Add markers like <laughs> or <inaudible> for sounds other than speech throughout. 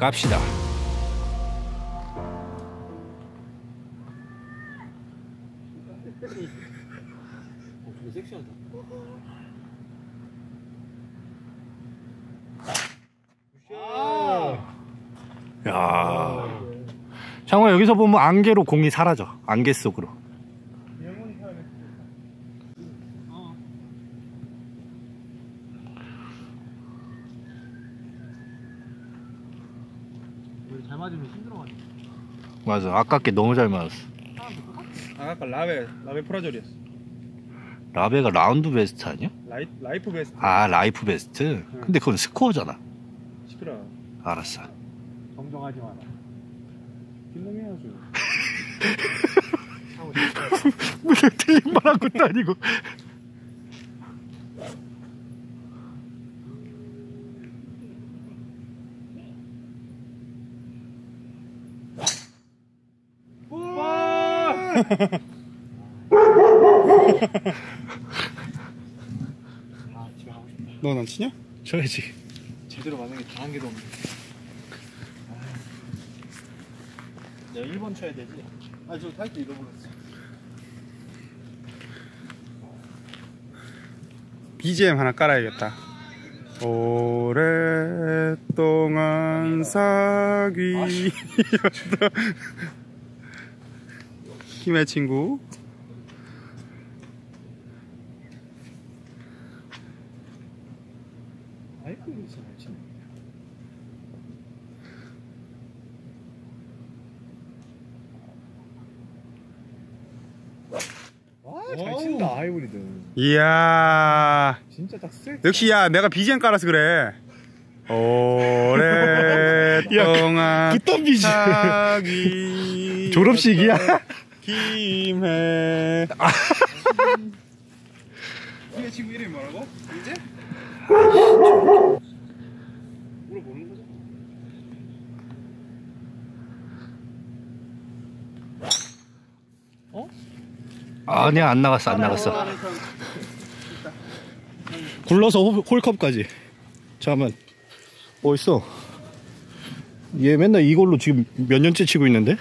갑시다. 야. 장관 여기서 보면 안개로 공이 사라져. 안개 속으로. 맞으면 힘들어가지고. 맞아. 아깝게 너무 잘 맞았어. 아, 아까 라벨 라벨 프라졸이었어. 라베가 라운드 베스트 아니야? 라이 라이프 베스트. 아 라이프 베스트. 근데 그건 스코어잖아. 시끄러. 알았어. 정정하지 마라. 김동해야죠. <laughs> 무슨 틀린 말한 것도 아니고. 아, 집에 가고 싶다. 너난 치냐? 쳐야지. 제대로 맞는 게 단 한 개도 없네. 내가 1번 쳐야 되지. 아, 저 타이틀 잃어버렸어. BGM 하나 깔아야겠다. 오랫동안 사귀었다. 김의 친구. 아이고, 진짜 잘 치네. 와, 잘 친다, 하이브리드. 이야. 진짜 딱 스트레이트. 역시 야 내가 BGM 깔아서 그래. <laughs> 오랫동안 그딴 비지. 사귀 졸업식이야? 김해 김해 친구 이름이 뭐라고? 이제? 물어보는 거죠? 아니야 안 나갔어 안 나갔어. 굴러서 홀- 홀컵까지. 잠깐만. 어딨어? 얘 맨날 이걸로 지금 몇 년째 치고 있는데?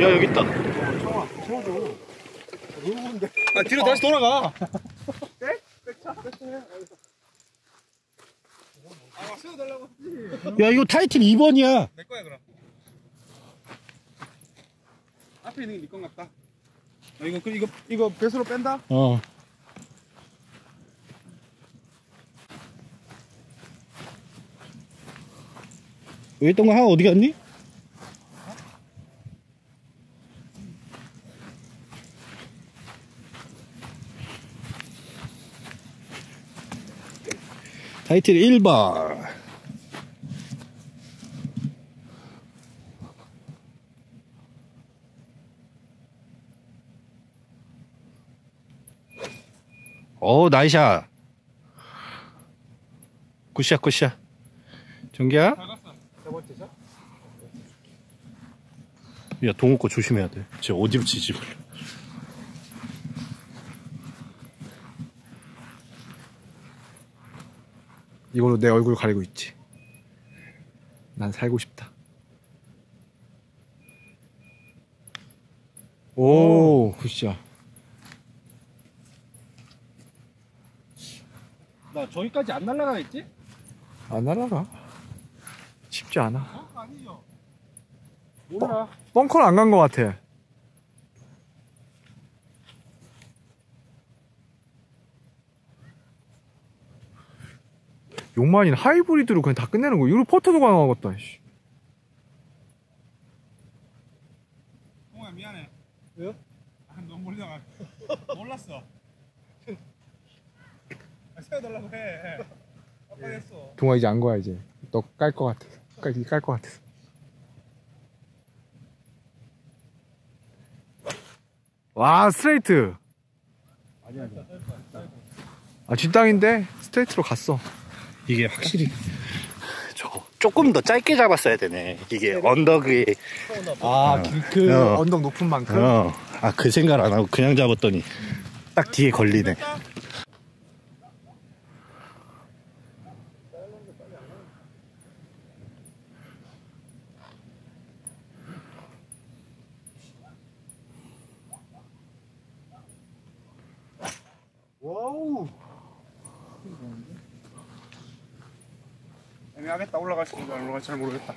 야 여기 있다. 아 뒤로 다시 돌아가 야 이거 타이틀 2번이야. 내 거야 그럼 앞에 있는 게네건 같다 아, 이거 그 이거 이거 배수로 뺀다? 어. 여기 있던 거 하나 어디 갔니? 타이틀 1번. 오, 나이샷. 굿샷, 굿샷. 정기야? 야, 동호 거 조심해야 돼. 쟤 어디로 치지. 이걸로 내 얼굴 가리고 있지. 난 살고 싶다. 오, 굿샷. 저기까지 안 날아가겠지? 안 날아가. 쉽지 않아. 어? 아니죠 몰라 벙커는 안 간 것 같아. 용만이는 하이브리드로 그냥 다 끝내는 거. 이거 퍼터도 가능하겠다. 씨. 미안해 왜요? 아, 너무 나가 <laughs> 몰랐어 아, 세워달라고 해 아빠 했어 동아 이제 안 거야 이제. 너 깔 것 같아. 깔, 깔것 같아. 와 스트레이트. 아니야 아니야 아 뒷땅인데 스트레이트로 갔어. 이게 확실히 저 조금 더 짧게 잡았어야 되네. 이게 언덕이 아, 그 어. 언덕 높은 만큼. 어, 아그 생각 안 하고 그냥 잡았더니 딱 뒤에 걸리네. 하겠다 올라갈지 안 올라갈지 잘 모르겠다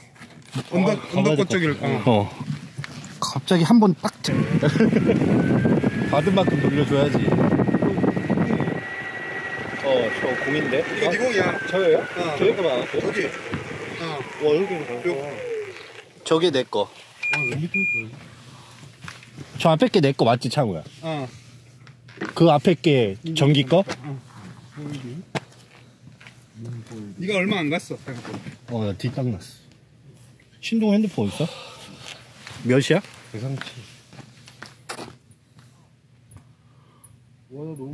언덕 언덕 같아. 쪽을 어. 어. 갑자기 한 번 딱. <laughs> 받은 만큼 돌려줘야지. 어, 저 공인데? 이거 네 공이야 저예요? 어. 저기 봐. 저기 어 와, 여기 저게 내 거. 있어 저 앞에 게 내 거 맞지, 창우야? 어 그 앞에 게 전기 거? 네가 얼마 안 갔어 생각보다. 어, 나 뒷땅 났어. 신동 핸드폰 있어? 몇이야? 대상치. 와, 나 너무.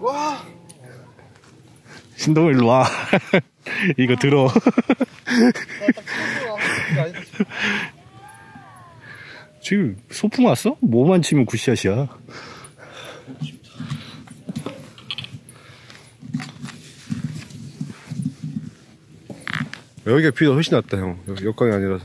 와 신동 일로 와. <laughs> 이거 들어. 지금 소풍 왔어? 뭐만 치면 굿샷이야. 여기가 비가 훨씬 낫다, 형. 여- 역광이 아니라서.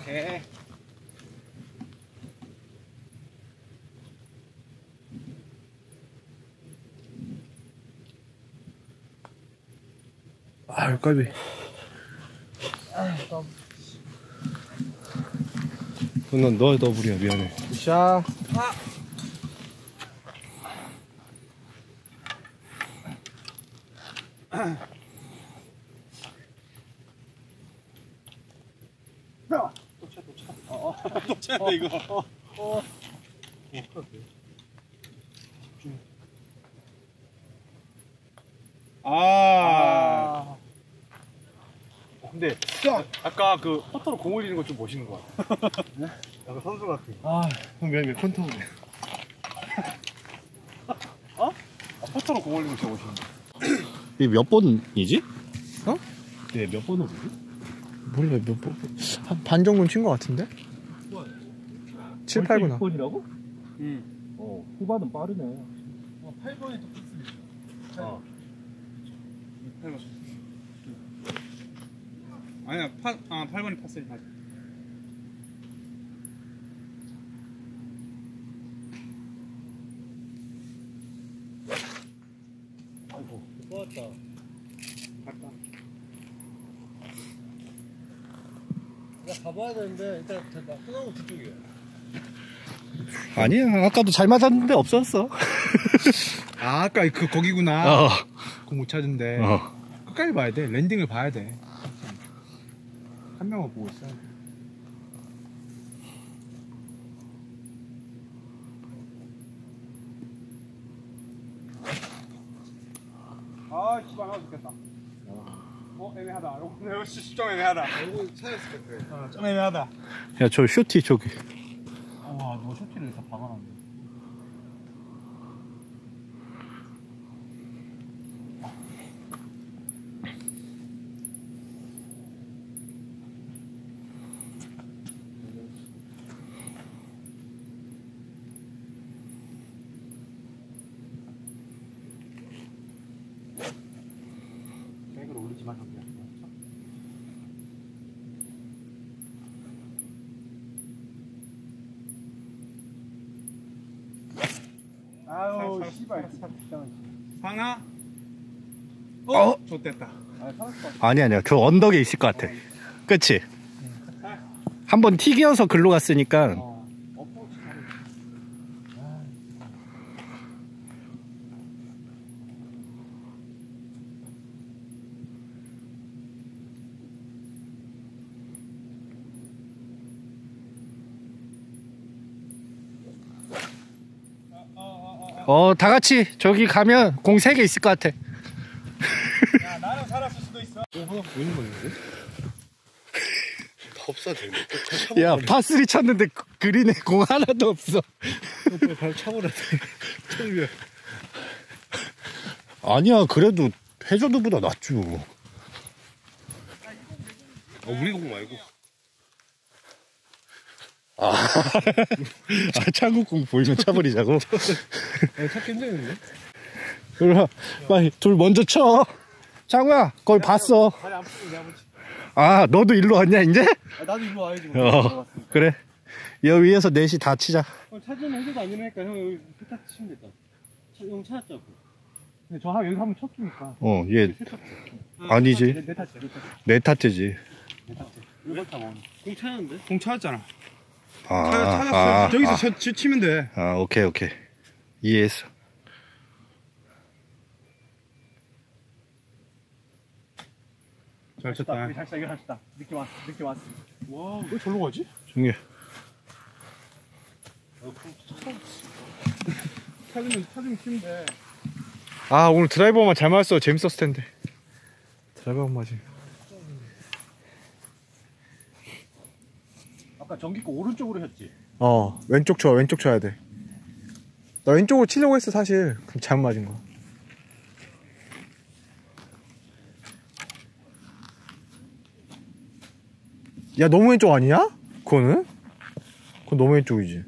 오케이 아, 깔비. 넌 너의 더블이야, 미안해. 샷. 도착 했다 이거 아 근데, 아까 그 퍼터로 공 올리는 거 좀 멋있는 거 같아. <laughs> 약간 선수 같아. 아, 형 미안해, 컨트롤. <laughs> 어? 아, 퍼터로 공 올리는 거 진짜 멋있는 거. 이몇 번이지? 어? 네, 몇 번으로? 몰라, 몇 번. 한 반 정도는 친거 같은데? 7, 8구나. 6번이라고? 응. 어, 후반은 빠르네. 8번이 더 어. 아니야 파, 아 8번이 팠어요 맞아 아이고, 좋았다. 갔다 나 가봐야 되는데 일단 됐다. 소나무 뒤쪽이야. 아니야, 아까도 잘 맞았는데 없었어. <laughs> 아 아까 그 거기구나. 어, 공못 찾은데. 어. 끝까지 봐야 돼. 랜딩을 봐야 돼한 명만 보고 있어 아 씨발 나 죽겠다. 어 애매하다. 이거 역시 좀 애매하다. 이거 차였을 것 같아. 어, 좀 애매하다. 야, 저 쇼티 저기. 와너 쇼티를 다 박아놨네 백을 올리지 마 경기야 아유 씨발 상아 어? 좋됐다 아니, 아니야. 저 언덕에 있을 것 같아. 그치? 한번 튀겨서 글로 갔으니까. 어 어프로치 잘해 어, 다 같이 저기 가면 공 3개 있을 것 같아. 야 나는 살았을 수도 있어 법사 되네. 야, 파3 쳤는데 그- 그린에 공 하나도 없어. 발 차버려. 처음이야. 아니야, 그래도 해저드보다 낫죠. 어, 우리 공 말고. 아, <laughs> 아 창국공 보이면 차버리자고? 아니, 찾기 힘들겠는데? 그럼 빨리 둘 먼저 쳐. 창우야, 거기 봤어. 아, 너도 일로 왔냐, 이제? 아, 나도 일로 와야지 어, 그래. 여기 위에서 넷이 다 치자. 찾으면 해줘도 안 되니까 형 여기 세탁 치면 됐다 차- 형 찾았자고 근데 저 한, 여기서 한번 쳤으니까 어, 얘 아니지. 내, 내 탓이야 내 탓. 내 탓이지. 내 탓이야 공 찾았는데? 공 찾았잖아 아, 찾았어 아, 저기서 아, 쳐, 치- 치면 돼 아, 오케이, 오케이. 이해했어. 잘 쳤다 잘 쳤다 이거 잘 쳤다 느낌 왔어 느낌 왔어 와 왜 절로 가지? 종규. 찾으면 찾으면 치면 돼 아, 오늘 드라이버만 잘 맞았어. 재밌었을 텐데. 드라이버만 맞이. 아까 전기 거 오른쪽으로 했지 어, 왼쪽 쳐, 왼쪽 쳐야 돼. 나 왼쪽으로 치려고 했어, 사실. 그럼 잘못 맞은 거야. 야, 너무 왼쪽 아니야? 그거는? 그건 너무 왼쪽이지.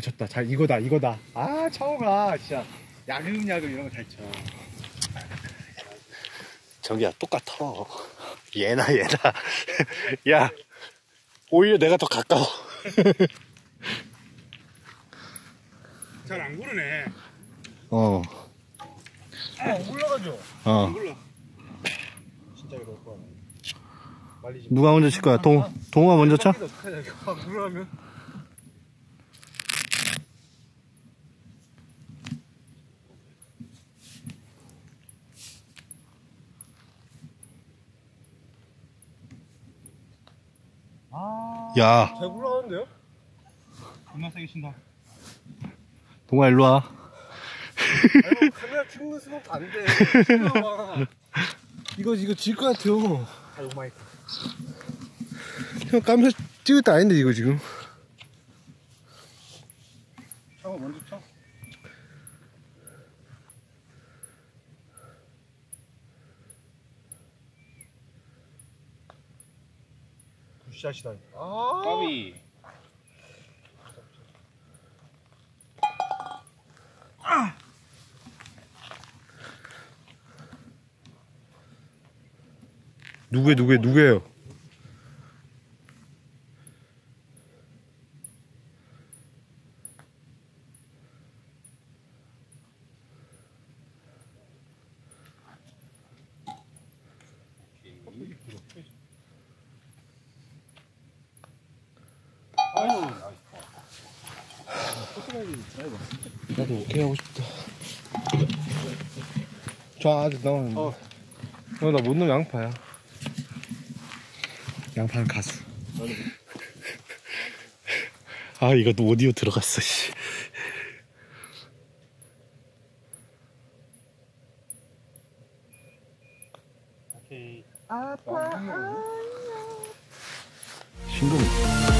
잘 쳤다. 잘, 이거다, 이거다. 아, 차오가 진짜 야금야금 이런 거 잘 쳐. 저기야, 똑같아. 얘나, 얘나. <laughs> 야, 오히려 내가 더 가까워. <laughs> 잘 안 구르네 어, 안 굴러가죠 어. 진짜 이거 말리지 누가 먼저 칠 거야? 동, 동호가 먼저 쳐? 굴러가면 야, 잘 굴러가는데요? 겁나 세게 친다 동호아 일로 와. 아이고 카메라 찍는 수업 안돼 이거, 이거 질 것 같아요. 아 오마이갓 형 깜짝 찍을 때 아닌데, 이거 지금. 차가 먼저 쳐 굿샷이다. 아. 까비. 누구야, 누구야, 누구예요? 나도 오케이 하고 싶다. 저 아직 나오는데. 어. 나못 넣으면 양파야. 양파는 가수. 아, 이것도 오디오 들어갔어, 씨. 오케이 신동.